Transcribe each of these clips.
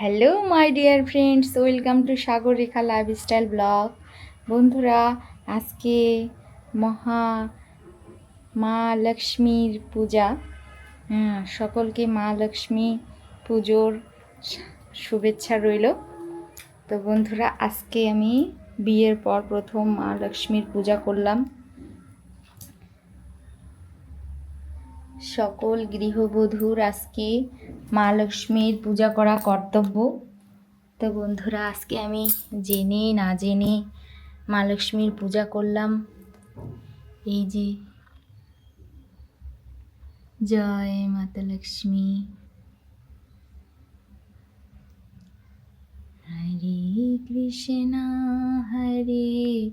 Hello my dear friends welcome to Sagar Rekha lifestyle blog বন্ধুরা, আজকে মহা মা লক্ষ্মীর পূজা। হ্যাঁ সকলকে মা লক্ষ্মী পুজোর শুভেচ্ছা রইল। তো বন্ধুরা, আজকে আমি বিয়ের পর প্রথম মা লক্ষ্মীর পূজা করলাম। সকল গৃহবধূর আজকে মা লক্ষ্মীর পূজা করা কর্তব্য। তো বন্ধুরা, আজকে আমি জেনে না জেনে মা লক্ষ্মীর পূজা করলাম। এই যে, জয় মাতা লক্ষ্মী। হরে কৃষ্ণ হরে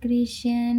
কৃষ্ণ।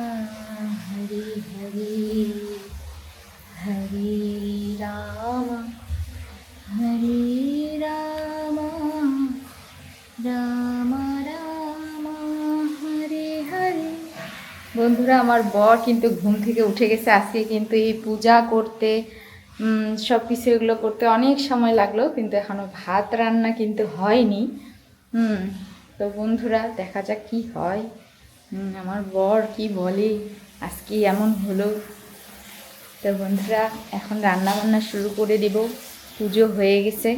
বন্ধুরা, আমার বর কিন্তু ঘুম থেকে উঠে গেছে। আজকে কিন্তু এই পূজা করতে সব কিছু এগুলো করতে অনেক সময় লাগল, কিন্তু এখনও ভাত রান্না কিন্তু হয়নি। হুম, তো বন্ধুরা, দেখা যাক কি হয়। আমার বর কি বলে, আজকে এমন হলো। তো বন্ধুরা, এখন রান্না বান্না শুরু করে দেব। পুজো হয়ে গেছে।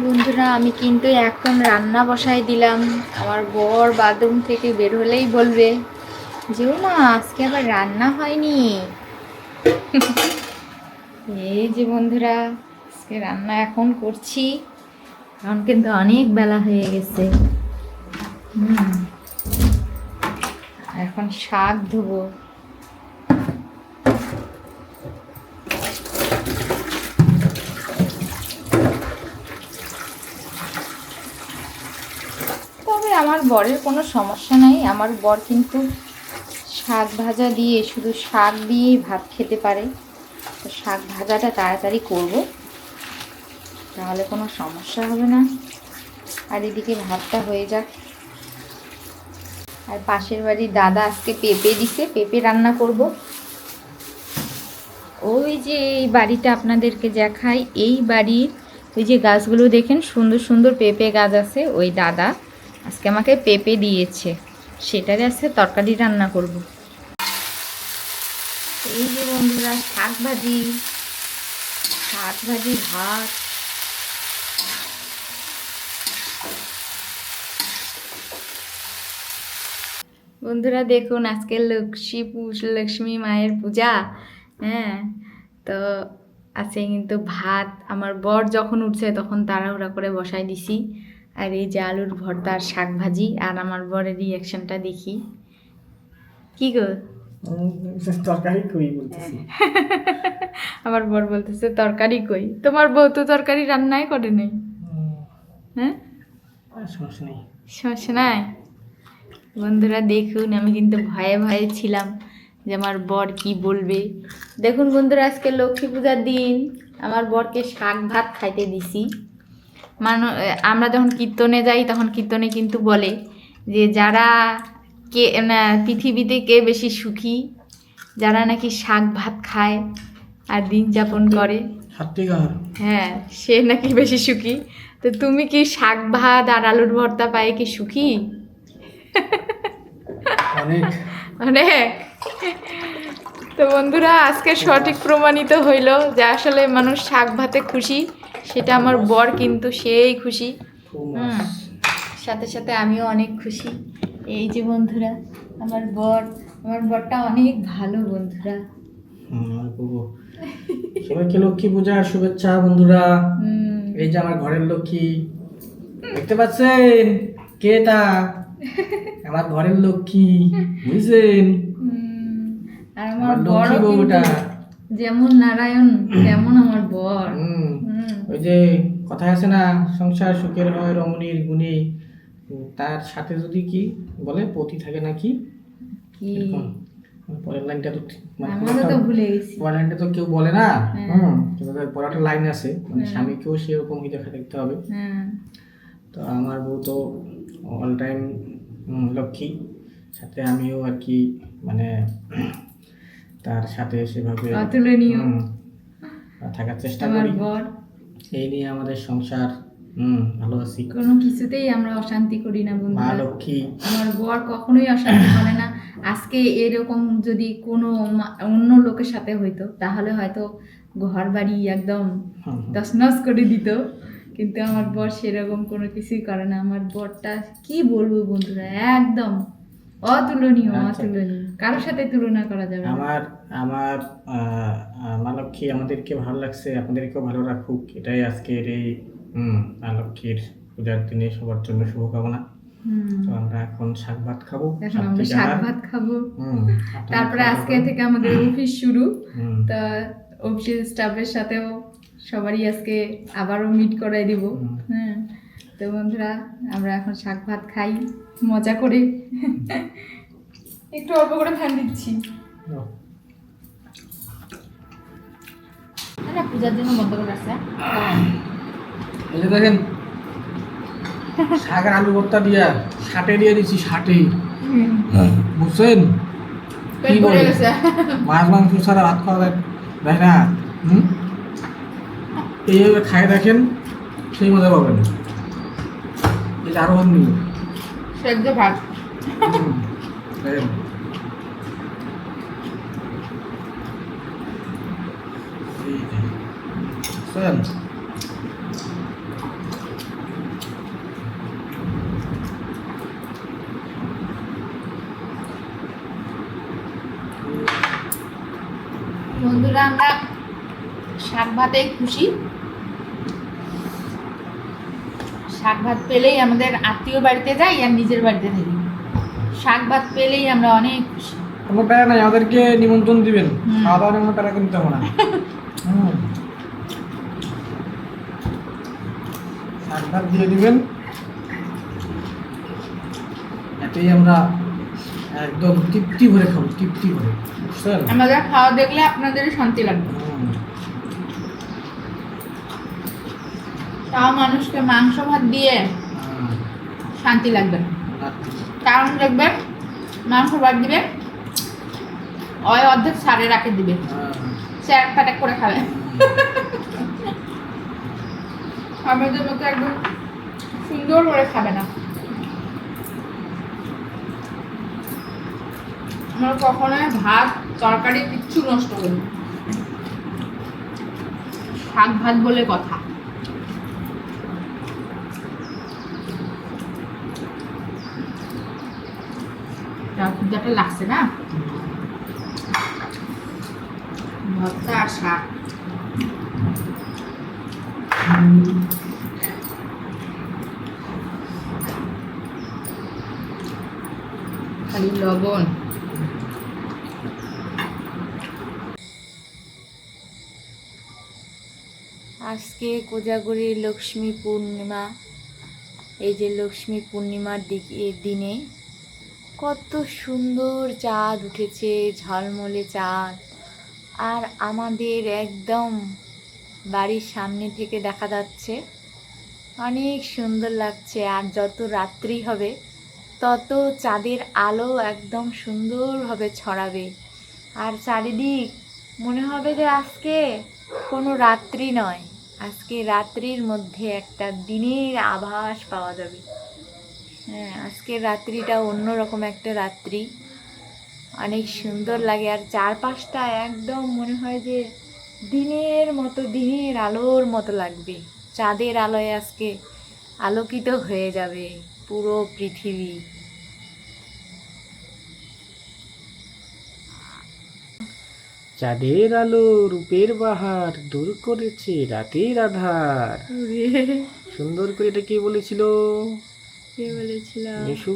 বন্ধুরা, আমি কিন্তু এখন রান্না বসাই দিলাম। আমার বর বাথরুম থেকে বের হলেই বলবে যে মা, আজকে আবার রান্না হয়নি। এই যে বন্ধুরা, আজকে রান্না এখন করছি। এখন কিন্তু অনেক বেলা হয়ে গেছে। এখন শাক ধোবো। আমার বরের কোনো সমস্যা নাই। আমার বর কিন্তু শাক ভাজা দিয়ে শুধু শাক দিয়েই ভাত খেতে পারে। তো শাক ভাজাটা তাড়াতাড়ি করব, তাহলে কোনো সমস্যা হবে না। আর এদিকে ভাতটা হয়ে যাক। আর পাশের বাড়ির দাদা আজকে পেঁপে দিছে, পেঁপে রান্না করব। ওই যে এই বাড়িটা আপনাদেরকে দেখাই, এই বাড়ির ওই যে গাছগুলো দেখেন, সুন্দর সুন্দর পেঁপে গাছ আছে, ওই দাদা আজকে আমাকে পেঁপে দিয়েছে। সেটারে আজকে তরকারি রান্না করব। এই যে বন্ধুরা, শাক ভাজি শাক ভাজি, ভাত। বন্ধুরা, দেখুন, আজকে লক্ষ্মী লক্ষ্মী মায়ের পূজা হ্যাঁ? তো আছে কিন্তু ভাত, আমার বর যখন উঠছে, তখন তাড়াহুড়া করে বসাই দিছি। আর এই যে আলুর ভর্তা আর শাক ভাজি আর আমার বরের রিয়াকশনটা দেখি। কি গো? তরকারি কই বলতেছি? আমার বর বলতেছে তরকারি কই? তোমার বউ তো তরকারি রান্নাই করে নাই। হ্যাঁ? সমস্যা নেই। সমস্যা নাই? বন্ধুরা দেখুন আমি কিন্তু ভয়ে ভয়ে ছিলাম যে আমার বর কি বলবে। দেখুন বন্ধুরা আজকে লক্ষ্মী পূজার দিন। আমার বরকে শাক ভাত খাইতে দিছি। মানু আমরা যখন কীর্তনে যাই তখন কীর্তনে কিন্তু বলে যে যারা কে না পৃথিবীতে কে বেশি সুখী যারা নাকি শাক ভাত খায় আর দিন যাপন করে। হ্যাঁ সে নাকি বেশি সুখী। তো তুমি কি শাক ভাত আর আলুর ভর্তা পায়ে কি সুখী? অনেক। অনেক। তো বন্ধুরা আজকে সঠিক প্রমাণিত হইল যে আসলে মানুষ শাক ভাতে খুশি। সেটা আমার বর কিন্তু সেই খুশি। হুম। সাথে সাথে আমিও অনেক খুশি। এই যে বন্ধুরা আমার বর আমার বরটা অনেক ভালো বন্ধুরা। সবাইকে লক্ষ্মী পূজার শুভেচ্ছা বন্ধুরা। এই যে আমার ঘরের লক্ষ্মী। দেখতে পাচ্ছেন? কে এটা আমার ঘরের লক্ষ্মী। বুঝছেন আর আমার বড় যেমন নারায়ণ তেমন আমার বর। হুম। ওই যে কথা আছে না সংসার সুখের হয় রমণীর গুণী। তার সাথে যদি কি বলে পতি থাকে নাকি কি? পরের লাইনটা তো মানে পরের লাইনটা তো কেউ বলে না। হ্যাঁ। হুম একটা লাইন আছে। মানে হ্যাঁ। স্বামীকেও সেরকমই দেখা দেখতে হবে। হ্যাঁ। তো আমার বউ তো অল টাইম লক্ষ্মী। সাথে আমিও আর কি মানে তার সাথে সেভাবে থাকার চেষ্টা করি। এই নিয়ে আমাদের সংসার হুম ভালো আছি। কোনো কিছুতেই আমরা অশান্তি করি না মা লক্ষ্মী। আমার বর কখনোই অশান্তি করে না। আজকে এরকম যদি কোনো অন্য লোকের সাথে হইতো তাহলে হয়তো ঘর বাড়ি একদম। তছনছ করে দিত। কিন্তু আমার বর সেরকম কোনো কিছুই করে না। আমার বরটা কি বলব বন্ধুরা? একদম অতুলনীয় আচ্ছা। অতুলনীয়। কারোর সাথে তুলনা করা যাবে আমার আমার মা লক্ষ্মী আমাদেরকে ভালো লাগছে আপনাদেরকেও ভালো রাখুক। এটাই আজকের এই হুম মা লক্ষ্মীর পূজার দিনে সবার জন্য শুভকামনা। তো আমরা এখন শাক ভাত খাব। এখন আমরা শাক ভাত খাব। তারপরে আজকে থেকে আমাদের অফিস শুরু। তা অফিসের স্টাফের সাথেও সবারই আজকে আবারও মিট করাই দিব। হ্যাঁ তো বন্ধুরা আমরা এখন শাক ভাত খাই। মজা করে একটু অল্প করে ফ্যান দিচ্ছি। পূজার জন্য বন্ধ করে রাখছে। এই যে দেখেন শাক আলু ভর্তা দিয়া ষাটে দিয়ে দিচ্ছি ষাটে। বুঝছেন? কি বলে? মাছ মাংস ছাড়া ভাত খাওয়া যায় যায় না। হুম? এইভাবে খায় দেখেন সেই মজা পাবেন। যে আরও ভাত ভাত। বন্ধুরা, আমরা শাক ভাতে খুশি। শাক ভাত পেলেই আমাদের আত্মীয় বাড়িতে যাই আর নিজের বাড়িতে থাকি। শাক ভাত পেলেই আমরা অনেক খুশি। কোনো প্যারা নাই আমাদেরকে নিমন্ত্রণ দিবেন। খাওয়া দাওয়ার কোনো প্যারা কিনতে হবে না। শাক ভাত দিয়ে দিবেন। এতেই আমরা একদম তৃপ্তি ভরে খাব তৃপ্তি ভরে। বুঝছেন? আমাদের খাওয়া দেখলে আপনাদেরও শান্তি লাগবে। তাও মানুষকে মাংস ভাত দিয়ে শান্তি লাগবে না। কারণ দেখবেন মাংস ভাত দিবে, ওই অর্ধেক সারে রাখে দিবে। চ্যাক প্যাটাক করে খাবে। আমাদের মতো একদম সুন্দর করে খাবে না। আমরা কখনোই ভাত, তরকারি কিচ্ছু নষ্ট করি শাক ভাত বলে কথা। যেটা লাগছে না? ভর্তা শাক। খালি লবণ। আজকে কোজাগরি লক্ষ্মী পূর্ণিমা। এই যে লক্ষ্মী পূর্ণিমার দিকে দিনে কত সুন্দর চাঁদ উঠেছে, ঝলমলে চাঁদ। আর আমাদের একদম বাড়ির সামনে থেকে দেখা যাচ্ছে, অনেক সুন্দর লাগছে। আর যত রাত্রি হবে, তত চাঁদের আলো একদম সুন্দরভাবে ছড়াবে। আর চারিদিক মনে হবে যে আজকে কোনো রাত্রি নয়, আজকে রাত্রির মধ্যে একটা দিনের আভাস পাওয়া যাবে। হ্যাঁ আজকের রাত্রিটা অন্যরকম একটা রাত্রি। অনেক সুন্দর লাগে আর চারপাশটা একদম মনে হয় যে দিনের মতো দিনের আলোর মতো লাগবে। চাঁদের আলোয় আজকে আলোকিত হয়ে যাবে পুরো পৃথিবী। চাঁদের আলো রূপের বাহার দূর করেছে রাতের আধার। সুন্দর করে এটা কে বলেছিল? কে বলেছিল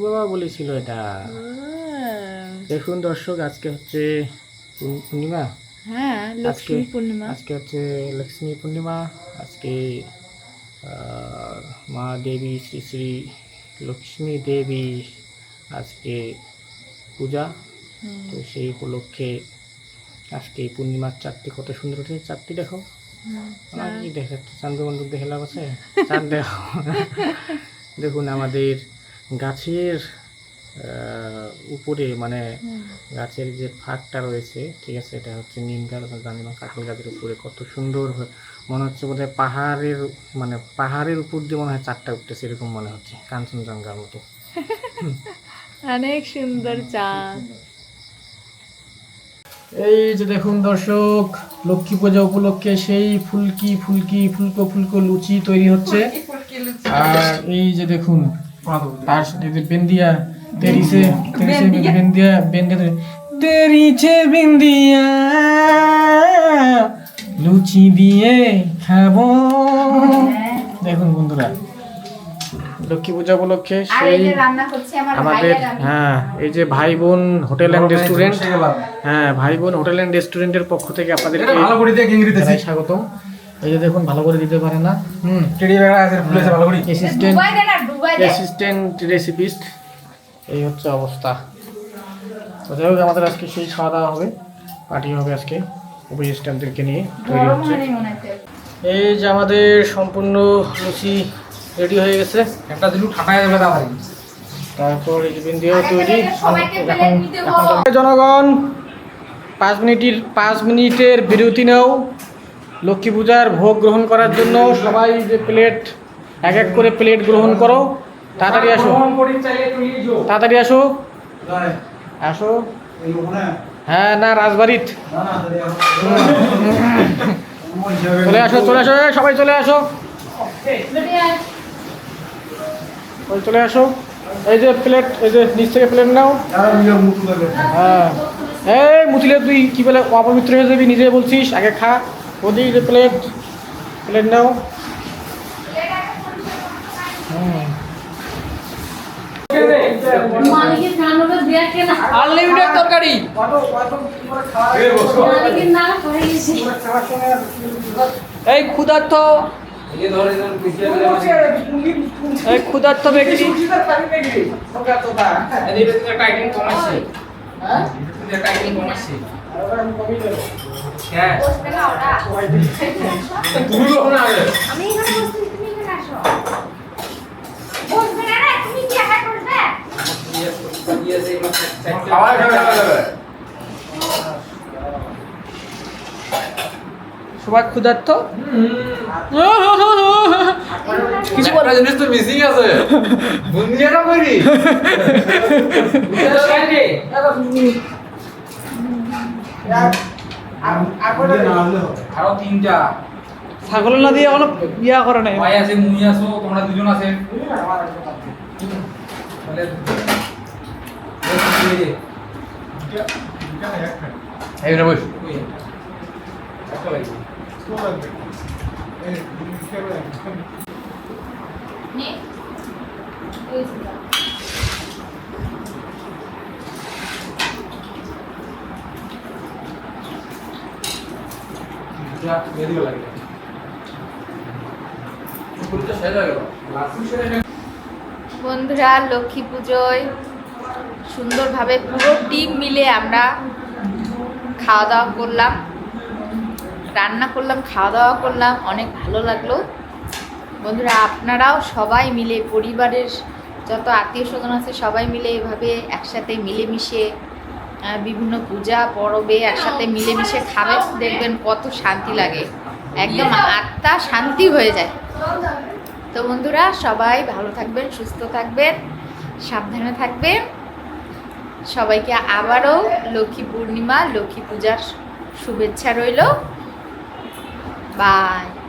বাবা বলেছিল এটা। দেখুন দর্শক আজকে হচ্ছে পূর্ণিমা। হ্যাঁ লক্ষ্মী পূর্ণিমা। আজকে হচ্ছে লক্ষ্মী পূর্ণিমা। আজকে মা দেবী শ্রী শ্রী লক্ষ্মী দেবী আজকে পূজা। তো সেই উপলক্ষে আজকে পূর্ণিমার চারটি কত সুন্দর উঠেছে চারটি দেখো। কি দেখে চান্দ বন্ধুক দেখে লাভ আছে? চাঁদ দেখো। দেখুন আমাদের গাছের উপরে মানে গাছের যে ফাঁকটা রয়েছে ঠিক আছে এটা হচ্ছে নিম গাছ আমরা জানি না কাঁঠাল গাছের উপরে কত সুন্দর মনে হচ্ছে বোধ পাহাড়ের মানে পাহাড়ের উপর দিয়ে মনে হয় চারটা উঠতেছে এরকম মনে হচ্ছে কাঞ্চনজঙ্ঘার মতো। অনেক সুন্দর চাঁদ। এই যে দেখুন দর্শক লক্ষ্মী পূজা উপলক্ষে সেই ফুলকি ফুলকি ফুলকো ফুলকো লুচি তৈরি হচ্ছে। আর এই যে দেখুন তার সাথে বেন্দিয়া তেরিছে তেরিছে বেন্দিয়া? বেন্দিয়া তেরিছে বেন্দিয়া লুচি দিয়ে খাব। দেখুন বন্ধুরা লক্ষ্মী পূজা উপলক্ষে সেই আমাদের হ্যাঁ এই যে ভাই বোন হোটেল অ্যান্ড রেস্টুরেন্ট হ্যাঁ ভাই বোন হোটেল অ্যান্ড রেস্টুরেন্টের পক্ষ থেকে জানাই স্বাগতম। এই যে দেখুন ভালো করে দিতে পারে না। হুম টেডি বেড়া আছে ফুলেছে ভালো করে। অ্যাসিস্ট্যান্ট অ্যাসিস্ট্যান্ট রেসিপিস্ট এই হচ্ছে অবস্থা। তো যাই হোক আমাদের আজকে সেই খাওয়া দাওয়া হবে পার্টি হবে আজকে অ্যাসিস্ট্যান্টদেরকে নিয়ে তৈরি হচ্ছে। এই যে আমাদের সম্পূর্ণ লুচি রেডি হয়ে গেছে। একটা দিলু হয়ে যাবে তাড়াতাড়ি। তারপর এই বিন্দিও তৈরি। জনগণ পাঁচ মিনিটের পাঁচ মিনিটের বিরতি নাও। লক্ষ্মী পূজার ভোগ গ্রহণ করার জন্য সবাই যে প্লেট এক এক করে প্লেট গ্রহণ করো। তাড়াতাড়ি আসো। তাড়াতাড়ি আসো। আসো। হ্যাঁ না রাজবাড়িত চলে আসো চলে আসো সবাই চলে আসো। চলে আসো। এই যে প্লেট এই যে নিচ থেকে প্লেট নাও। হ্যাঁ। এই মুতিলে তুই কি বলে অপবিত্র হয়ে যাবি নিজে বলছিস আগে খা। ওদিক প্লেট প্লেট নাও আনলিমিটেড তরকারি। হয়ে এই ক্ষুধার্ত। এই ক্ষুধার্ত ব্যক্তি। বসবে না ওরা। আমি এখানে বসছি, তুমি এখানে আসো। বসবে না রে, তুমি কি একা করবে? সবাই ক্ষুধার্ত? কিছু বলা জিনিস তো মিসিং আছে। বুন্দিয়াটা কইরি আরও তিনটা। ছাগল না দিয়ে এখনও ইয়া করে নাই। ভাই আছে মুই আছো তোমরা দুজন আছে। তাহলে এই রে বস। নে। বন্ধুরা, লক্ষ্মী পুজোয় সুন্দরভাবে পুরো টিম মিলে আমরা খাওয়া দাওয়া করলাম, রান্না করলাম খাওয়া দাওয়া করলাম, অনেক ভালো লাগল। বন্ধুরা, আপনারাও সবাই মিলে, পরিবারের যত আত্মীয় স্বজন আছে, সবাই মিলে এভাবে একসাথে মিলেমিশে বিভিন্ন পূজা, পরবে, একসাথে মিলেমিশে খাবেন দেখবেন কত শান্তি লাগে। একদম আত্মা শান্তি হয়ে যায়। তো বন্ধুরা, সবাই ভালো থাকবেন, সুস্থ থাকবেন, সাবধানে থাকবেন। সবাইকে আবারও লক্ষ্মী পূর্ণিমা, লক্ষ্মী পূজার শুভেচ্ছা রইল। বাই।